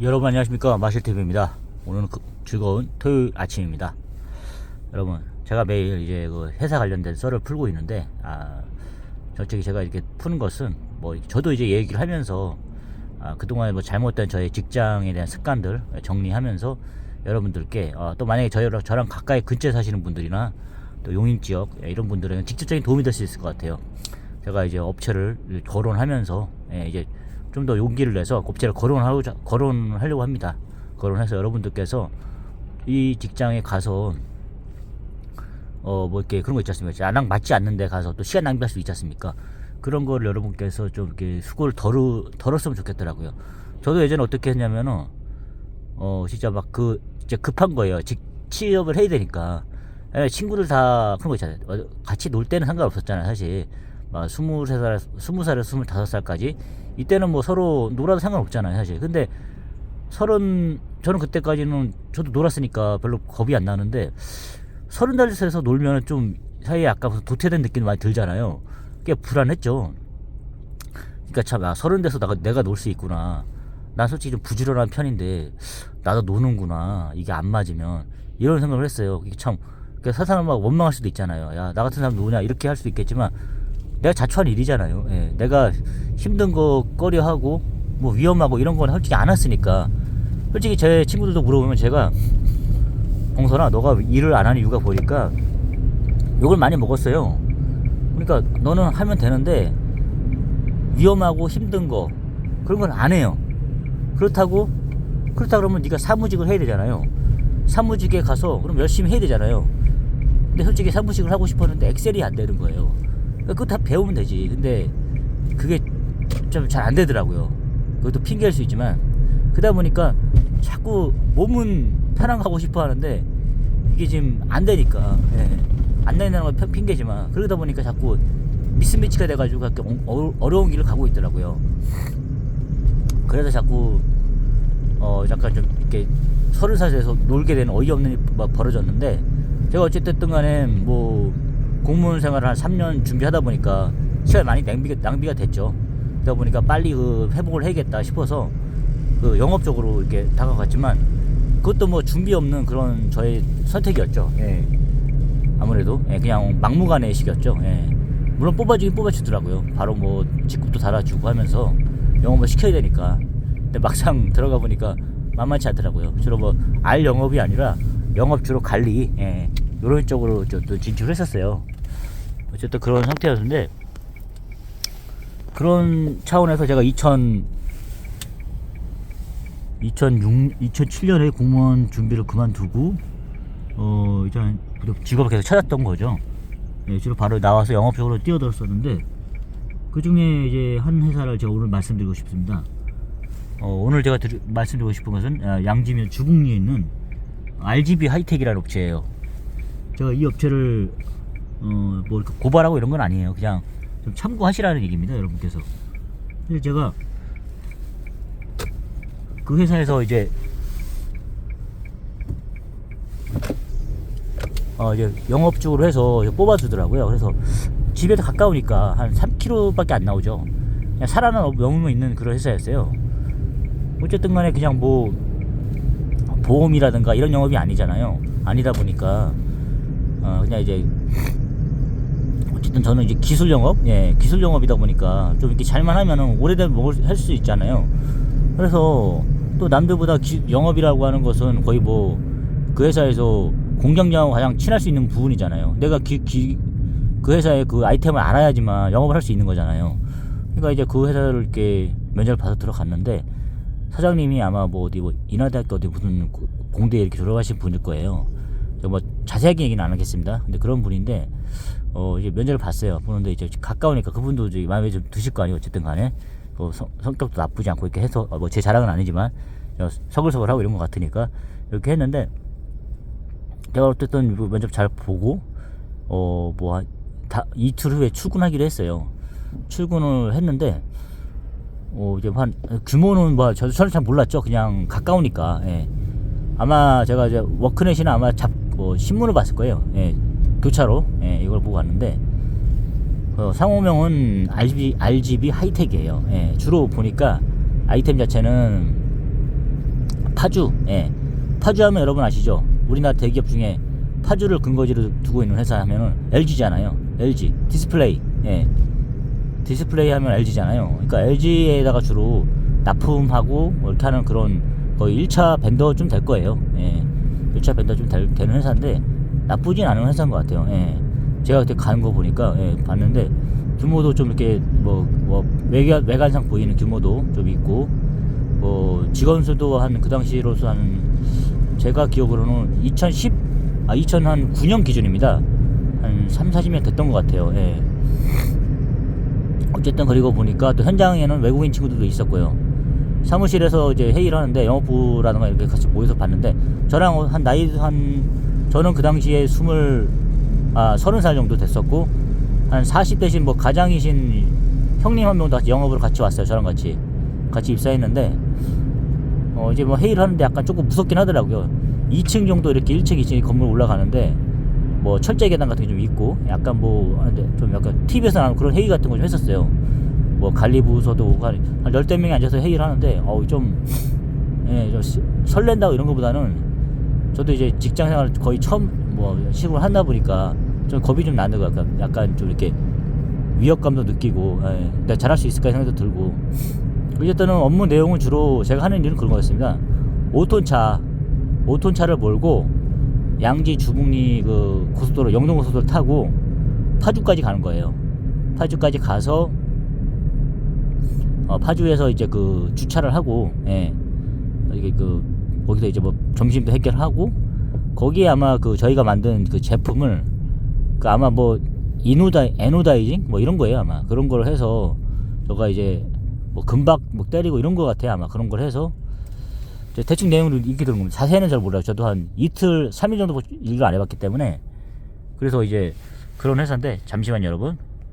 여러분 안녕하십니까? 마실TV입니다. 오늘은 그 즐거운 토요일 아침입니다. 여러분 제가 매일 이제 그 회사 관련된 썰을 풀고 있는데 아 솔직히 제가 이렇게 푸는 것은 뭐 저도 이제 얘기를 하면서 아, 그동안 뭐 잘못된 저의 직장에 대한 습관들 정리하면서 여러분들께 어, 또 만약에 저희, 저랑 가까이 근처에 사시는 분들이나 또 용인 지역 예, 이런 분들은 직접적인 도움이 될 수 있을 것 같아요. 제가 이제 업체를 거론하면서 예, 이제 좀 더 용기를 내서 업체를 거론하고 거론하려고 합니다. 거론해서 여러분들께서 이 직장에 가서 어 뭐 이렇게 그런 거 있지 않습니까? 나랑 맞지 않는데 가서 또 시간 낭비할 수 있지 않습니까? 그런 거를 여러분께서 좀 이렇게 수고를 덜어 덜었으면 좋겠더라고요. 저도 예전에 어떻게 했냐면은 어 진짜 막 그 진짜 급한 거예요. 직 취업을 해야 되니까 예, 친구들 다 그런 거 있잖아요. 어, 같이 놀 때는 상관없었잖아요, 사실. 막 스무 살, 스무 살에 스물다섯 살까지 이때는 뭐 서로 놀아도 상관없잖아요, 사실. 근데 서른 저는 그때까지는 저도 놀았으니까 별로 겁이 안 나는데 서른 달에서 놀면 좀 사이에 아까 도태된 느낌이 많이 들잖아요. 꽤 불안했죠. 그러니까 참 아, 서른 돼서 내가, 내가 놀 수 있구나. 난 솔직히 좀 부지런한 편인데 나도 노는구나. 이게 안 맞으면 이런 생각을 했어요. 이게 참 그러니까 사사람 막 원망할 수도 있잖아요. 야 나 같은 사람 노냐 이렇게 할 수도 있겠지만 내가 자초한 일이잖아요. 예, 내가 힘든 거 꺼려하고 뭐 위험하고 이런 건 솔직히 안 했으니까 솔직히 제 친구들도 물어보면 제가 봉선아 너가 일을 안 하는 이유가 보니까 욕을 많이 먹었어요. 그러니까 너는 하면 되는데 위험하고 힘든 거 그런 건 안 해요. 그렇다고 그렇다 그러면 네가 사무직을 해야 되잖아요. 사무직에 가서 그럼 열심히 해야 되잖아요. 근데 솔직히 사무직을 하고 싶었는데 엑셀이 안 되는 거예요. 그러니까 그거 다 배우면 되지. 근데 그게 좀 잘 안 되더라고요. 그것도 핑계일 수 있지만 그러다 보니까 자꾸 몸은 편한 거 하고 싶어 하는데 이게 지금 안 되니까 예. 안 된다는 건 핑- 핑계지만 그러다 보니까 자꾸 미스매치가 돼가지고 어- 어려운 길을 가고 있더라고요. 그래서 자꾸 어 약간 좀 이렇게 서른 살 돼서 놀게 되는 어이없는 일이 막 벌어졌는데 제가 어쨌든 간에 뭐 공무원 생활을 한 3년 준비하다 보니까 시간이 많이 낭비가, 낭비가 됐죠. 그러다 보니까 빨리 그 회복을 해야겠다 싶어서 그 영업 적으로 이렇게 다가갔지만 그것도 뭐 준비 없는 그런 저의 선택이었죠. 예. 아무래도 예, 그냥 막무가내 식이었죠. 예. 물론 뽑아주긴 뽑아주더라고요. 바로 뭐 직급도 달아주고 하면서 영업을 시켜야 되니까. 근데 막상 들어가 보니까 만만치 않더라고요. 주로 뭐 알 영업이 아니라 영업 주로 관리 예, 이런 쪽으로 또 진출을 했었어요. 어쨌든 그런 상태였는데 그런 차원에서 제가 2000 2006, 2007년에 공무원 준비를 그만두고 어 이제 직업을 계속 찾았던 거죠. 예, 주로 바로 나와서 영업적으로 뛰어들었었는데 그 중에 이제 한 회사를 제가 오늘 말씀드리고 싶습니다. 어, 오늘 제가 드리, 말씀드리고 싶은 것은 아, 양지면 주국리에 있는 RGB 하이텍이라는 업체예요. 제가 이 업체를 어, 뭐 고발하고 이런 건 아니에요. 그냥 좀 참고하시라는 얘기입니다, 여러분께서. 그래서 제가 그 회사에서 이제 어 이제 영업적으로 해서 이제 뽑아주더라고요. 그래서 집에서 가까우니까 한 3km밖에 안 나오죠. 그냥 살아나 넘으면 있는 그런 회사였어요. 어쨌든 간에 그냥 뭐 보험이라든가 이런 영업이 아니잖아요. 아니다 보니까 어 그냥 이제 어쨌든 저는 이제 기술 영업, 예, 기술 영업이다 보니까 좀 이렇게 잘만 하면은 오래되면 먹을 할 수 있잖아요. 그래서 또 남들보다 기, 영업이라고 하는 것은 거의 뭐 그 회사에서 공장장하고 가장 친할 수 있는 부분이잖아요. 내가 기, 기, 그 회사의 그 아이템을 알아야지만 영업을 할 수 있는 거잖아요. 그러니까 이제 그 회사를 이렇게 면접을 받아 들어갔는데 사장님이 아마 뭐 어디 뭐 인하대학교 어디 무슨 공대에 이렇게 졸업하신 분일 거예요. 뭐 자세하게 얘기는 안 하겠습니다. 근데 그런 분인데 어 이제 면접을 봤어요. 보는데 이제 가까우니까 그분도 이제 마음에 좀 드실 거 아니에요. 어쨌든 간에 어, 성, 성격도 나쁘지 않고 이렇게 해서 어, 뭐제 자랑은 아니지만 어, 서글서글하고 이런 것 같으니까 이렇게 했는데 제가 어쨌든 뭐 면접 잘 보고 어뭐 이틀 후에 출근하기로 했어요. 출근을 했는데 어 이제 한 규모는 뭐 저도 저는 잘 몰랐죠. 그냥 가까우니까. 예. 아마 제가 이제 워크넷이나 아마 잡 뭐 신문을 봤을 거예요. 예. 교차로 예, 이걸 보고 갔는데 어, 상호명은 RGB, RGB 하이텍이에요. 예, 주로 보니까 아이템 자체는 파주, 예. 파주 하면 여러분 아시죠? 우리나라 대기업 중에 파주를 근거지로 두고 있는 회사 하면은 LG잖아요. LG 디스플레이, 예. 디스플레이 하면 LG잖아요. 그러니까 LG에다가 주로 납품하고 뭐 이렇게 하는 그런 거의 1차 벤더 좀 될 거예요. 예. 1차 벤더 좀 될- 되는 회사인데 나쁘진 않은 회사인 것 같아요. 예. 제가 그때 가는 거 보니까 예, 봤는데 규모도 좀 이렇게 뭐, 뭐 외관, 외관상 보이는 규모도 좀 있고 뭐 직원 수도 한 그 당시로서 한 제가 기억으로는 2010, 아 2009년 기준입니다. 한 3, 40년 됐던 것 같아요. 예. 어쨌든 그리고 보니까 또 현장에는 외국인 친구들도 있었고요. 사무실에서 이제 회의를 하는데 영업부라든가 이렇게 같이 모여서 봤는데 저랑 한 나이 한 저는 그 당시에 스물 아 서른 살 정도 됐었고 한 40대신 뭐 가장이신 형님 한 명도 같이 영업으로 같이 왔어요. 저랑 같이 같이 입사했는데 어 이제 뭐 회의를 하는데 약간 조금 무섭긴 하더라고요. 2층 정도 이렇게 1층, 2층 건물 올라가는데 뭐 철제 계단 같은 게 좀 있고 약간 뭐 하는데 좀 약간 TV에서 나오는 그런 회의 같은 거 좀 했었어요. 뭐 관리부서도 한, 한 열댓 명이 앉아서 회의를 하는데 어우 좀, 예, 좀 시- 설렌다고 이런 것보다는 저도 이제 직장 생활 거의 처음 뭐 시골 한다 보니까 좀 겁이 좀 나는 거 약간 약간 좀 이렇게 위협감도 느끼고 예, 내가 잘할 수 있을까 생각도 들고 어쨌든 업무 내용은 주로 제가 하는 일은 그런 거였습니다. 5톤 차, 5톤 차를 몰고 양지 주북리 그 고속도로 영동 고속도로 타고 파주까지 가는 거예요. 파주까지 가서 어, 파주에서 이제 그 주차를 하고 예. 이게 그 거기서 이제 뭐 점심도 해결하고 거기에 아마 그 저희가 만든 그 제품을 그 아마 뭐 이노다 에노다이징 뭐 이런 거예요 아마. 그런 걸 해서 저가 이제 뭐 금박 뭐 때리고 이런 거 같아요 아마. 그런 걸 해서 이제 대충 내용을 읽게 되는 겁니다. 자세히는 잘 몰라요. 저도 한 이틀 3일 정도 일을 안 해봤기 때문에 그래서 이제 그런 회사인데 잠시만 여러분